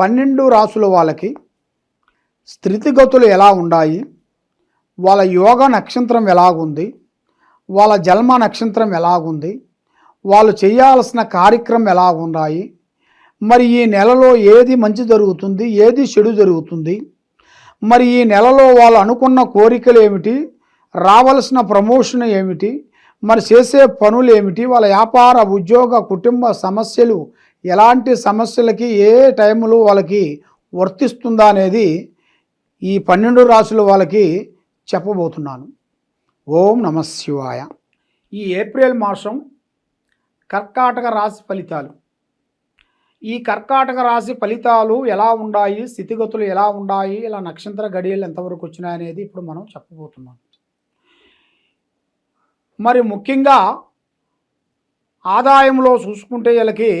పన్నెండు రాసుల వాళ్ళకి స్థితిగతులు ఎలా ఉన్నాయి వాళ్ళ యోగ నక్షత్రం ఎలాగుంది? వాళ్ళ జన్మ నక్షత్రం ఎలాగుంది? వాళ్ళు చేయాల్సిన కార్యక్రమం ఎలా ఉన్నాయి? మరి ఈ నెలలో ఏది మంచి జరుగుతుంది? ఏది చెడు జరుగుతుంది? మరి ఈ నెలలో వాళ్ళు అనుకున్న కోరికలు ఏమిటి? రావలసిన ప్రమోషన్ ఏమిటి? మరి చేసే పనులు ఏమిటి? వాళ్ళ వ్యాపార ఉద్యోగ కుటుంబ సమస్యలు ఎలాంటి సమస్యలకి ఏ టైంలో వాళ్ళకి వర్తిస్తుందా అనేది ఈ పన్నెండు రాసుల వాళ్ళకి చెప్పబోతున్నాను. ఓం నమ శివాయ. ఈ ఏప్రిల్ మాసం కర్కాటక రాశి ఫలితాలు. ఈ కర్కాటక రాశి ఫలితాలు ఎలా ఉన్నాయి స్థితిగతులు ఎలా ఉన్నాయి ఇలా నక్షత్ర గడియలు ఎంతవరకు వచ్చినాయి అనేది ఇప్పుడు మనం చెప్పబోతున్నాం. మరి ముఖ్యంగా ఆదాయంలో చూసుకుంటే వీళ్ళకి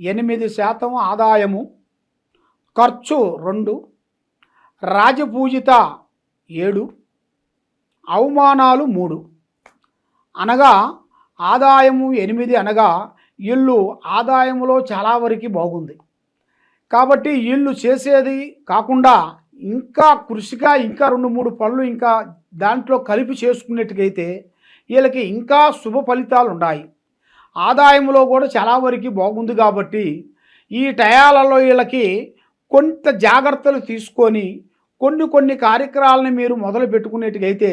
ఎనిమిది శాతం ఆదాయము ఖర్చు రెండు రాజపూజిత ఏడు అవమానాలు మూడు. అనగా ఆదాయము ఎనిమిది అనగా ఇల్లు ఆదాయములో చాలా వరకు బాగుంది. కాబట్టి వీళ్ళు చేసేది కాకుండా ఇంకా కృషిగా ఇంకా రెండు మూడు పనులు ఇంకా దాంట్లో కలిపి చేసుకున్నట్టుకైతే వీళ్ళకి ఇంకా శుభ ఫలితాలు ఉన్నాయి. ఆదాయంలో కూడా చాలా వరకు బాగుంది కాబట్టి ఈ టయాలలో వీళ్ళకి కొంత జాగ్రత్తలు తీసుకొని కొన్ని కొన్ని కార్యక్రమాలని మీరు మొదలు పెట్టుకునేట్టుగైతే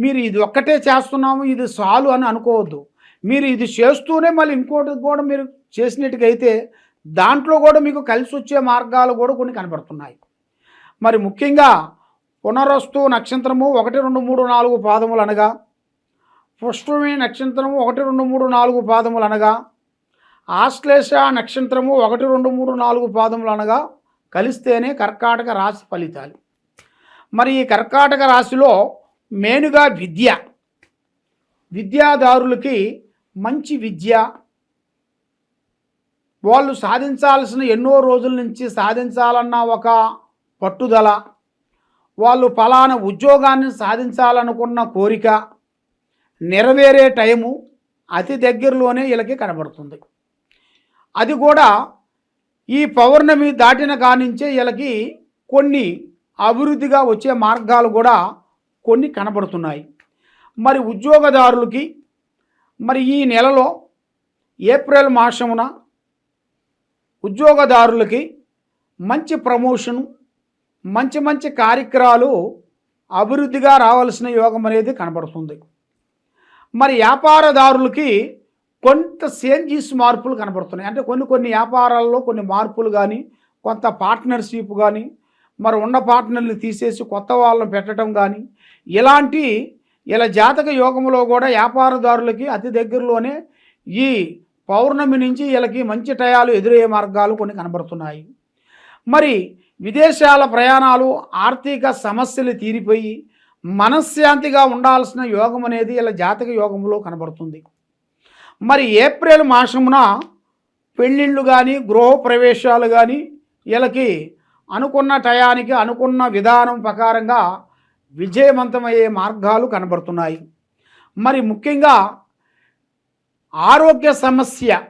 మీరు ఇది ఒక్కటే చేస్తున్నాము ఇది చాలు అని అనుకోవద్దు. మీరు ఇది చేస్తూనే మళ్ళీ ఇంకోటి కూడా మీరు చేసినట్టుగైతే దాంట్లో కూడా మీకు కలిసి వచ్చే మార్గాలు కూడా కొన్ని కనబడుతున్నాయి. మరి ముఖ్యంగా పునరస్తు నక్షత్రము ఒకటి రెండు మూడు నాలుగు పాదములు అనగా పుష్పమి నక్షత్రము ఒకటి రెండు మూడు నాలుగు పాదములు అనగా ఆశ్లేష నక్షత్రము ఒకటి రెండు మూడు నాలుగు పాదములు అనగా కలిస్తేనే కర్కాటక రాశి ఫలితాలు. మరి ఈ కర్కాటక రాశిలో మెయిన్గా విద్య విద్యాదారులకి మంచి విద్య వాళ్ళు సాధించాల్సిన ఎన్నో రోజుల నుంచి సాధించాలన్న ఒక పట్టుదల వాళ్ళు ఫలానా ఉద్యోగాన్ని సాధించాలనుకున్న కోరిక నెరవేరే టైము అతి దగ్గరలోనే వీళ్ళకి కనబడుతుంది. అది కూడా ఈ పౌర్ణమి దాటిన కానించే వీళ్ళకి కొన్ని అభివృద్ధిగా వచ్చే మార్గాలు కూడా కొన్ని కనబడుతున్నాయి. మరి ఉద్యోగదారులకి మరి ఈ నెలలో ఏప్రిల్ మాసమున ఉద్యోగదారులకి మంచి ప్రమోషను మంచి మంచి కార్యక్రమాలు అభివృద్ధిగా రావాల్సిన యోగం అనేది కనబడుతుంది. మరి వ్యాపారదారులకి కొంత చేంజెస్ మార్పులు కనబడుతున్నాయి. అంటే కొన్ని కొన్ని వ్యాపారాల్లో కొన్ని మార్పులు కానీ కొంత పార్ట్నర్షిప్ కానీ మరి ఉన్న పార్ట్నర్ని తీసేసి కొత్త వాళ్ళని పెట్టడం కానీ ఇలాంటి ఇలా జాతక యోగంలో కూడా వ్యాపారదారులకి అతి దగ్గరలోనే ఈ పౌర్ణమి నుంచి వీళ్ళకి మంచి టయాలు ఎదురయ్యే మార్గాలు కొన్ని కనబడుతున్నాయి. మరి విదేశాల ప్రయాణాలు ఆర్థిక సమస్యలు తీరిపోయి మనశ్శాంతిగా ఉండాల్సిన యోగం అనేది ఇలా జాతక యోగంలో కనబడుతుంది. మరి ఏప్రిల్ మాసమున పెళ్ళిళ్ళు కానీ గృహ ప్రవేశాలు కానీ వీళ్ళకి అనుకున్న టయానికి అనుకున్న విధానం ప్రకారంగా విజయవంతమయ్యే మార్గాలు కనబడుతున్నాయి. మరి ముఖ్యంగా ఆరోగ్య సమస్య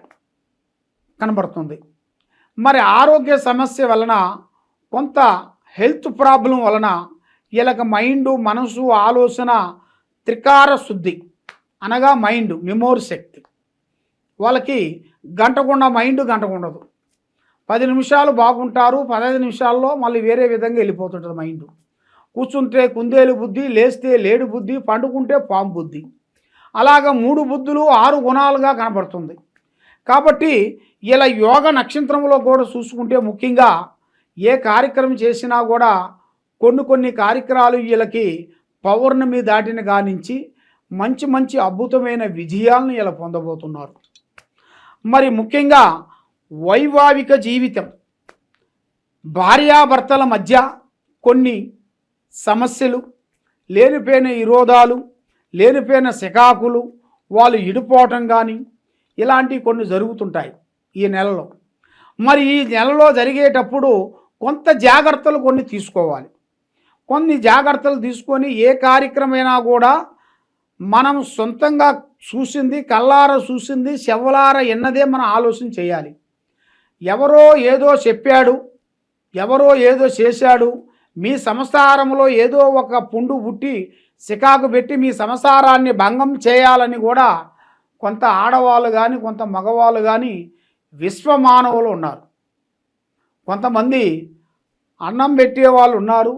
కనబడుతుంది. మరి ఆరోగ్య సమస్య వలన కొంత హెల్త్ ప్రాబ్లం వలన వీళ్ళకి మైండ్ మనసు ఆలోచన త్రికార శుద్ధి అనగా మైండ్ మెమోరీ శక్తి. వాళ్ళకి గంటకుండా మైండ్ గంటకుండదు. పది నిమిషాలు బాగుంటారు పదహైదు నిమిషాల్లో మళ్ళీ వేరే విధంగా వెళ్ళిపోతుంటుంది మైండ్. కూర్చుంటే కుందేలు బుద్ధి లేస్తే లేడు బుద్ధి పండుకుంటే పాము బుద్ధి. అలాగ మూడు బుద్ధులు ఆరు గుణాలుగా కనబడుతుంది. కాబట్టి ఇలా యోగ నక్షత్రంలో కూడా చూసుకుంటే ముఖ్యంగా ఏ కార్యక్రమం చేసినా కూడా కొన్ని కొన్ని కార్యక్రమాలు వీళ్ళకి పౌర్ణమి దాటిన కానించి మంచి మంచి అద్భుతమైన విజయాలను ఇలా పొందబోతున్నారు. మరి ముఖ్యంగా వైవాహిక జీవితం భార్యాభర్తల మధ్య కొన్ని సమస్యలు లేనిపోయిన విరోధాలు లేనిపోయిన శకాకులు వాళ్ళు ఇడిపోవటం కానీ ఇలాంటివి కొన్ని జరుగుతుంటాయి ఈ నెలలో. మరి ఈ నెలలో జరిగేటప్పుడు కొంత జాగ్రత్తలు కొన్ని తీసుకోవాలి. కొన్ని జాగ్రత్తలు తీసుకొని ఏ కార్యక్రమైనా కూడా మనం సొంతంగా చూసింది కల్లార చూసింది శవలార ఎన్నదే మనం ఆలోచన చేయాలి. ఎవరో ఏదో చెప్పాడు ఎవరో ఏదో చేశాడు మీ సంసారంలో ఏదో ఒక పుండు పుట్టి సికాకు పెట్టి మీ సంసారాన్ని భంగం చేయాలని కూడా కొంత ఆడవాళ్ళు కానీ కొంత మగవాళ్ళు కానీ విశ్వమానవులు ఉన్నారు. కొంతమంది అన్నం పెట్టే వాళ్ళు ఉన్నారు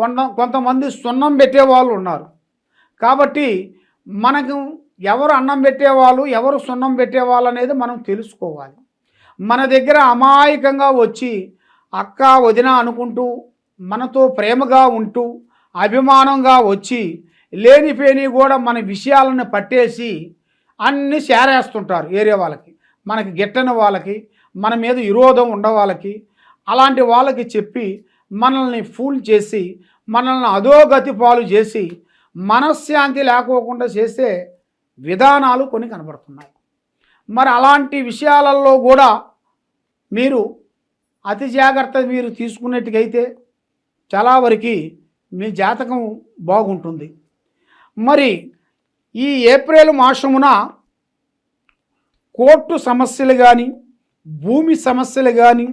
కొంత కొంతమంది సున్నం పెట్టే వాళ్ళు ఉన్నారు. కాబట్టి మనకు ఎవరు అన్నం పెట్టేవాళ్ళు ఎవరు సున్నం పెట్టేవాళ్ళు అనేది మనం తెలుసుకోవాలి. మన దగ్గర అమాయకంగా వచ్చి అక్క వదిన అనుకుంటూ మనతో ప్రేమగా ఉంటూ అభిమానంగా వచ్చి లేనిపోని కూడా మన విషయాలను పట్టేసి అన్నీ చేరేస్తుంటారు ఏరియా వాళ్ళకి. మనకి గిట్టని వాళ్ళకి మన మీద విరోధం ఉండ వాళ్ళకి. అలాంటి వాళ్ళకి చెప్పి మనల్ని ఫూల్ చేసి మనల్ని అధోగతి పాలు చేసి మనశ్శాంతి లేకోకుండా చేసే విధానాలు కొన్ని కనబడుతున్నాయి. మరి అలాంటి విషయాలలో కూడా మీరు అతి జాగ్రత్త మీరు తీసుకున్నట్టుకైతే చాలా వరకు మీ జాతకం బాగుంటుంది. మరి ఈ ఏప్రిల్ మాసమున కోర్టు సమస్యలు కానీ భూమి సమస్యలు కానీ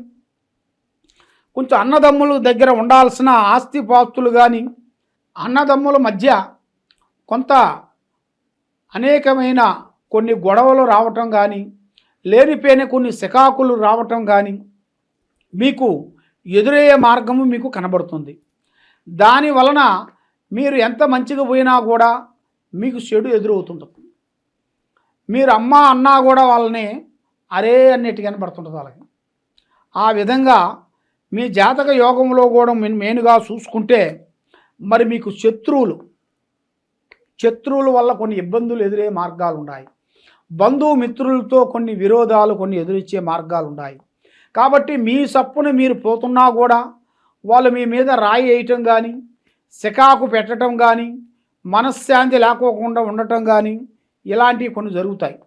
కొంచెం అన్నదమ్ముల దగ్గర ఉండాల్సిన ఆస్తిపాస్తులు కానీ అన్నదమ్ముల మధ్య కొంత అనేకమైన కొన్ని గొడవలు రావటం కానీ లేనిపోయిన కొన్ని శకాకులు రావటం కానీ మీకు ఎదురయ్యే మార్గము మీకు కనబడుతుంది. దాని వలన మీరు ఎంత మంచిగా పోయినా కూడా మీకు చెడు ఎదురవుతుంటుంది మీరు అమ్మ అన్నా కూడా వాళ్ళని అరే అన్నిటి కనబడుతుంటుంది వాళ్ళకి. ఆ విధంగా మీ జాతక యోగంలో కూడా మెయిన్గా చూసుకుంటే మరి మీకు శత్రువులు శత్రువుల వల్ల కొన్ని ఇబ్బందులు ఎదురే మార్గాలు ఉన్నాయి బంధుమిత్రులతో కొన్ని విరోధాలు కొన్ని ఎదురిచ్చే మార్గాలు ఉన్నాయి కాబట్టి మీ సప్పున మీరు పోతున్నా కూడా వాళ్ళు మీ మీద రాయి వేయటం కానీ సికాకు పెట్టడం కానీ మనశ్శాంతి లేకోకుండా ఉండటం కానీ ఇలాంటివి కొన్ని జరుగుతాయి.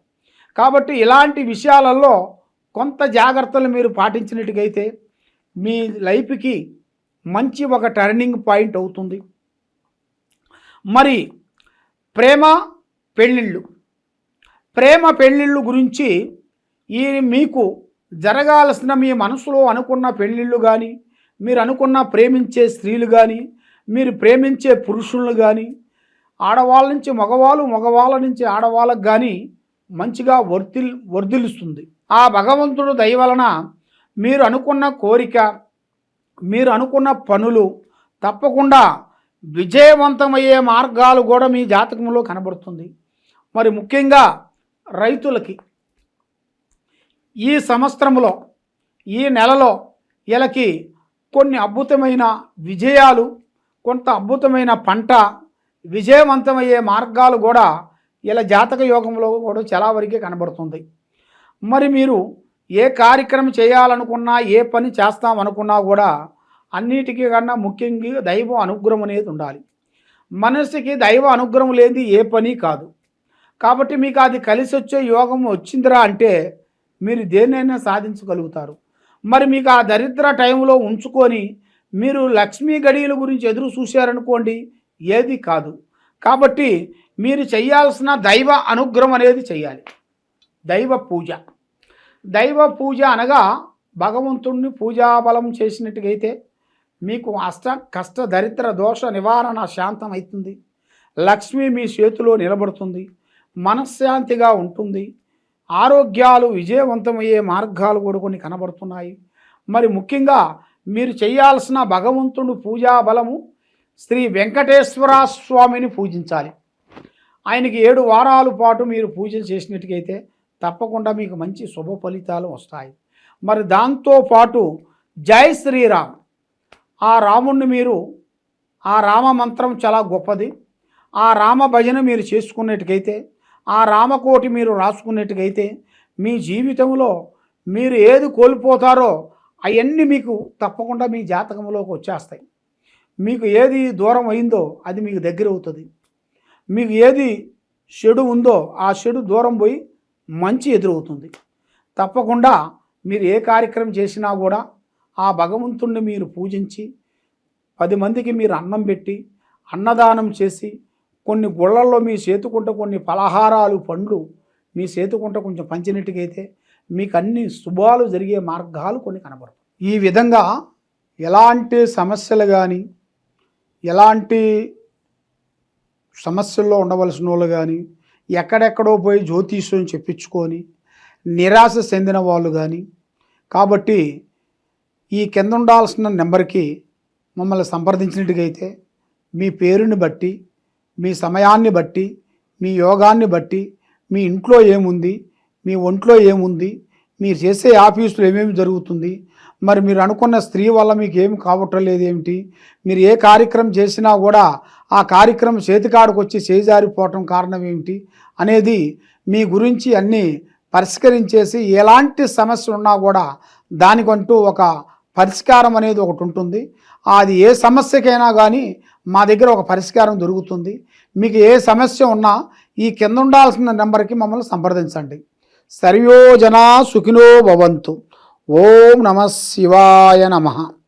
కాబట్టి ఇలాంటి విషయాలలో కొంత జాగ్రత్తలు మీరు పాటించినట్టుగైతే మీ లైఫ్కి మంచి ఒక టర్నింగ్ పాయింట్ అవుతుంది. మరి ప్రేమ పెళ్ళిళ్ళు. ప్రేమ పెళ్ళిళ్ళు గురించి ఈ మీకు జరగాల్సిన మీ మనసులో అనుకున్న పెళ్ళిళ్ళు కానీ మీరు అనుకున్న ప్రేమించే స్త్రీలు కానీ మీరు ప్రేమించే పురుషులను కానీ ఆడవాళ్ళ నుంచి మగవాళ్ళు మగవాళ్ళ నుంచి ఆడవాళ్ళకు కానీ మంచిగా వర్తిల్ వర్ధిల్లుస్తుంది. ఆ భగవంతుడు దయవలన మీరు అనుకున్న కోరిక మీరు అనుకున్న పనులు తప్పకుండా విజయవంతమయ్యే మార్గాలు కూడా మీ జాతకంలో కనబడుతుంది. మరి ముఖ్యంగా రైతులకి ఈ సంవత్సరంలో ఈ నెలలో వీళ్ళకి కొన్ని అద్భుతమైన విజయాలు కొంత అద్భుతమైన పంట విజయవంతమయ్యే మార్గాలు కూడా ఇలా జాతక యోగంలో కూడా చాలా వరకే కనబడుతుంది. మరి మీరు ఏ కార్యక్రమం చేయాలనుకున్నా ఏ పని చేస్తామనుకున్నా కూడా అన్నిటికీ కన్నా ముఖ్యంగా దైవ అనుగ్రహం అనేది ఉండాలి. మనసుకి దైవ అనుగ్రహం లేనిది ఏ పని కాదు. కాబట్టి మీకు అది కలిసి వచ్చే యోగం వచ్చిందిరా అంటే మీరు దేన్నైనా సాధించగలుగుతారు. మరి మీకు ఆ దరిద్ర టైంలో ఉంచుకొని మీరు లక్ష్మీ గడియల గురించి ఎదురు చూశారనుకోండి ఏది కాదు. కాబట్టి మీరు చేయాల్సిన దైవ అనుగ్రహం అనేది చేయాలి. దైవ పూజ. దైవ పూజ అనగా భగవంతుణ్ణి పూజాబలం చేసినట్టుగైతే మీకు అష్ట కష్ట దరిద్ర దోష నివారణ శాంతం అవుతుంది లక్ష్మి మీ చేతిలో నిలబడుతుంది. మనశ్శాంతిగా ఉంటుంది. ఆరోగ్యాలు విజయవంతమయ్యే మార్గాలు కూడా కొన్ని కనబడుతున్నాయి. మరి ముఖ్యంగా మీరు చేయాల్సిన భగవంతుడు పూజా బలము శ్రీ వెంకటేశ్వర స్వామిని పూజించాలి. ఆయనకి ఏడు వారాల పాటు మీరు పూజలు చేసినట్టుకైతే తప్పకుండా మీకు మంచి శుభ ఫలితాలు వస్తాయి. మరి దాంతోపాటు జై శ్రీరామ్. ఆ రాముణ్ణి మీరు ఆ రామ మంత్రం చాలా గొప్పది. ఆ రామ భజన మీరు చేసుకున్నట్టుకైతే ఆ రామకోటి మీరు రాసుకున్నట్టుకైతే మీ జీవితంలో మీరు ఏది కోల్పోతారో అవన్నీ మీకు తప్పకుండా మీ జాతకంలోకి వచ్చేస్తాయి. మీకు ఏది దూరం అయిందో అది మీకు దగ్గర అవుతుంది. మీకు ఏది చెడు ఉందో ఆ చెడు దూరం పోయి మంచి ఎదురవుతుంది. తప్పకుండా మీరు ఏ కార్యక్రమం చేసినా కూడా ఆ భగవంతుణ్ణి మీరు పూజించి పది మందికి మీరు అన్నం పెట్టి అన్నదానం చేసి కొన్ని గుళ్ళల్లో మీ చేతుకుంట కొన్ని పలహారాలు పండ్లు మీ చేతుకుంట కొంచెం పంచినట్టుకైతే మీకు అన్ని శుభాలు జరిగే మార్గాలు కొన్ని కనబడతాయి. ఈ విధంగా ఎలాంటి సమస్యలు కానీ ఎలాంటి సమస్యల్లో ఉండవలసిన వాళ్ళు కానీ ఎక్కడెక్కడో పోయి జ్యోతిష్యం చెప్పించుకొని నిరాశ చెందిన వాళ్ళు కానీ కాబట్టి ఈ కింద ఉండాల్సిన నెంబర్కి మమ్మల్ని సంప్రదించినట్టుగైతే మీ పేరుని బట్టి మీ సమయాన్ని బట్టి మీ యోగాన్ని బట్టి మీ ఇంట్లో ఏముంది మీ ఒంట్లో ఏముంది మీరు చేసే ఆఫీసులో ఏమేమి జరుగుతుంది మరి మీరు అనుకున్న స్త్రీ వల్ల మీకు ఏమి కావటం ఏమిటి మీరు ఏ కార్యక్రమం చేసినా కూడా ఆ కార్యక్రమం చేతికాడికి వచ్చి చేజారిపోవటం కారణం ఏమిటి అనేది మీ గురించి అన్నీ పరిష్కరించేసి ఎలాంటి సమస్య ఉన్నా కూడా దానికంటూ ఒక పరిష్కారం అనేది ఒకటి ఉంటుంది. అది ఏ సమస్యకైనా కానీ మా దగ్గర ఒక పరిష్కారం దొరుకుతుంది. మీకు ఏ సమస్య ఉన్నా ఈ కింద ఉండాల్సిన నెంబర్కి మమ్మల్ని సంప్రదించండి. సర్వోజన సుఖినో భవంతు. ఓం నమ శివాయ నమః.